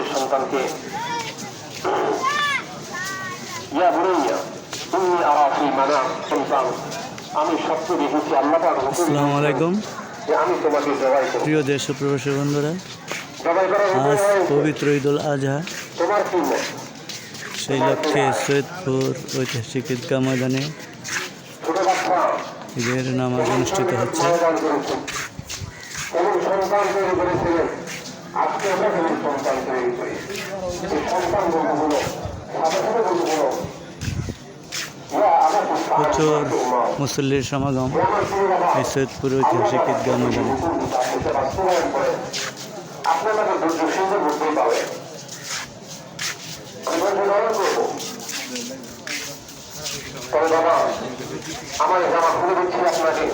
বছরের সন্তানকে ইয়া বুড়াইয়া তুমি আরাফি মানা সন্তান আমি স্বপ্ন দেখেছি আল্লাহ আসসালামু আলাইকুম। আমি তোমাকে জবাই প্রিয় দেশ প্রবাসী বন্ধুরা আজ। পবিত্র আজহা। তোমার কি মত? সেই লক্ষ্যে সৈয়দপুর ঐতিহাসিক ঈদগাহ ময়দানে ঈদের নামাজ অনুষ্ঠিত হচ্ছে। আজকে আমরা কেমন সন্তান তৈরি করি এই সন্তান আমার প্রচুর মুসল্লির সমাগম এই সৈয়দপুর ঐতিহাসিক ঈদগাহ ময়দানে। আমার জামা খুলে দিচ্ছি আপনাকে।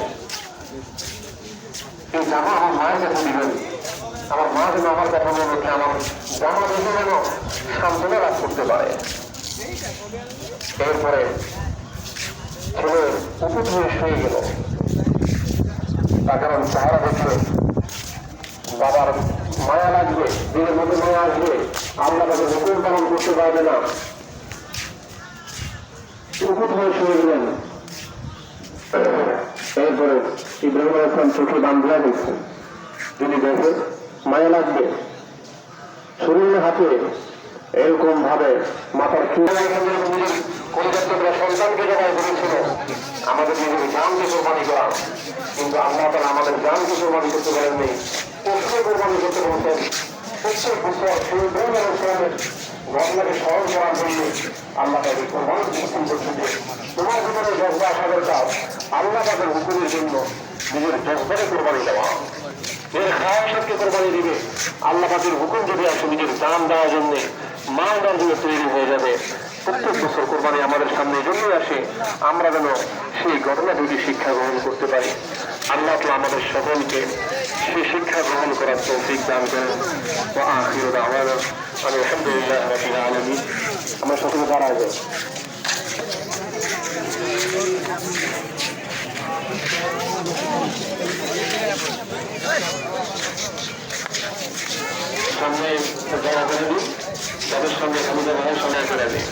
এই জামা আমার মায়ের কাছে দিবেন। আমার মা যেন আমার কথা মনে আমার জামা দেখে যেন সান্ত্বনা লাভ করতে পারে। এরপরে ছেলে উপর হয়ে গেল। তার কারণ চেহারা দেখলে বাবার মায়া লাগবে, দিনের মধ্যে মায়া আসবে, আল্লাহ তাকে হুকুম পালন করতে পারবে না। উপর হয়ে শুয়ে গেলেন। এরপরে ইব্রাহিম আলাইসলাম চোখে বান্ধা দেখছেন যদি দেখে মায়া লাগবে। শরীরের হাতে এরকম ভাবে মাথার সন্তানকে জবাই করেছিল। আমাদের নিজের জানকে কোরবানি করা। কিন্তু আল্লাহ তালা আমাদের জানকে কোরবানি করতে পারেননি। পশুকে কোরবানি করতে বলতেন। প্রত্যেক বছর ঘটনাকে সহজ করার জন্য আল্লাহ তাকে কোরবানি করছেন তোমার ভিতরে জজবা আসা দরকার, আল্লাহ তাদের হুকুমের জন্য নিজের জজবাকে কোরবানি এর খাওয়াশাকে কোরবানি দিবে আল্লাহ পাকের হুকুম যদি আসে নিজের দান দেওয়ার জন্য দেওয়ার জন্য তৈরি হয়ে যাবে প্রত্যেক বছর কোরবানি আমাদের সামনে জন্যই আসে আমরা যেন সেই ঘটনা থেকে শিক্ষা গ্রহণ করতে পারি আল্লাহ তাআলা আমাদের সকলকে সেই শিক্ষা গ্রহণ করার তৌফিক দান করেন ও আখির দাওয়ানা আমি আলহামদুলিল্লাহ আমরা সকলে দাঁড়ায় যাই সামনে জায়গা করে দিন তাদের সঙ্গে হামিদা ভাইয়ের সঙ্গে করে দিন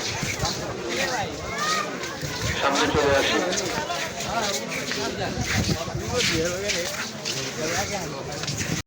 সামনে চলে আসি।